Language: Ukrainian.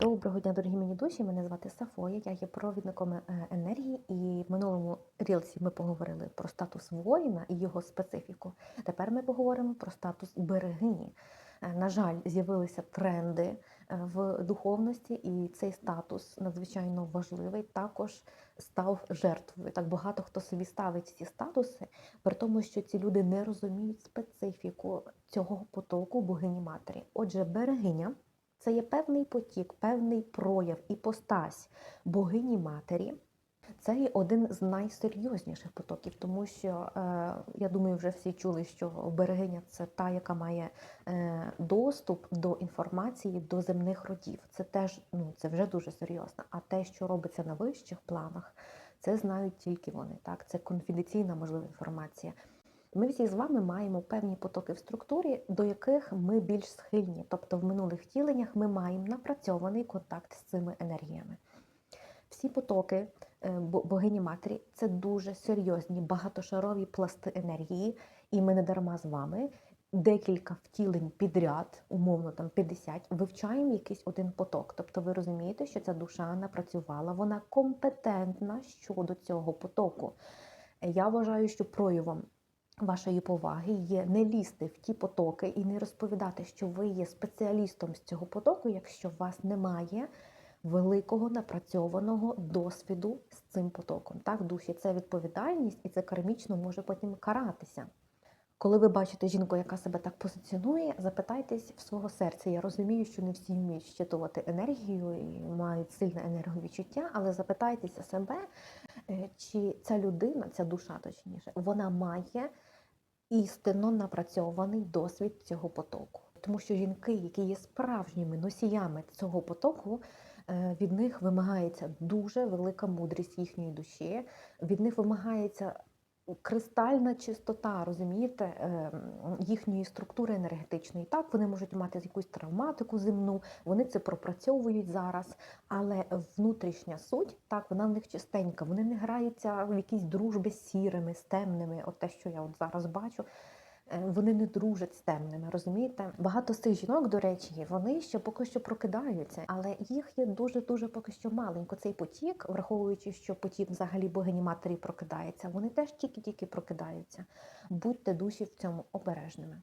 Доброго дня, дорогі мені душі. Мене звати Сафоя. Я є провідником е, енергії, і в минулому рілсі ми поговорили про статус воїна і його специфіку. Тепер ми поговоримо про статус берегині. Е, На жаль, з'явилися тренди е, в духовності, і цей статус надзвичайно важливий. Також став жертвою. Так багато хто собі ставить ці статуси, при тому, що ці люди не розуміють специфіку цього потоку богині матері. Отже, берегиня. Це є певний потік, певний прояв, іпостась богині матері. Це є один з найсерйозніших потоків, тому що е, я думаю, вже всі чули, що берегиня це та, яка має е, доступ до інформації до земних родів. Це теж ну це вже дуже серйозно. А те, що робиться на вищих планах, це знають тільки вони. Так, це конфіденційна можлива інформація. Ми всі з вами маємо певні потоки в структурі, до яких ми більш схильні. Тобто в минулих втіленнях ми маємо напрацьований контакт з цими енергіями. Всі потоки е, богині матері це дуже серйозні багатошарові пласти енергії, і ми не дарма з вами декілька втілень підряд, умовно там 50, вивчаємо якийсь один поток. Тобто ви розумієте, що ця душа напрацювала, вона компетентна щодо цього потоку. Я вважаю, що проявом вашої поваги є не лізти в ті потоки і не розповідати, що ви є спеціалістом з цього потоку, якщо у вас немає великого напрацьованого досвіду з цим потоком. Так, в душі це відповідальність, і це кармічно може потім каратися. Коли ви бачите жінку, яка себе так позиціонує, запитайтесь в свого серця. Я розумію, що не всі вміють щитувати енергію і мають сильне енерговідчуття, але запитайтеся себе, е, чи ця людина, ця душа точніше, вона має істинно напрацьований досвід цього потоку. Тому що жінки, які є справжніми носіями цього потоку, е, від них вимагається дуже велика мудрість їхньої душі, від них вимагається кристальна чистота, розумієте, е, їхньої структури енергетичної. Так, вони можуть мати якусь травматику земну, вони це пропрацьовують зараз, але внутрішня суть, так, вона в них чистенька, вони не граються в якісь дружби з сірими, з темними, от те, що я от зараз бачу. Е, Вони не дружать з темними, розумієте? Багато з цих жінок, до речі, вони ще поки що прокидаються, але їх є дуже дуже поки що маленько. Цей потік, враховуючи, що потік взагалі богині матері прокидається, вони теж тільки-тільки прокидаються. Будьте душі в цьому обережними.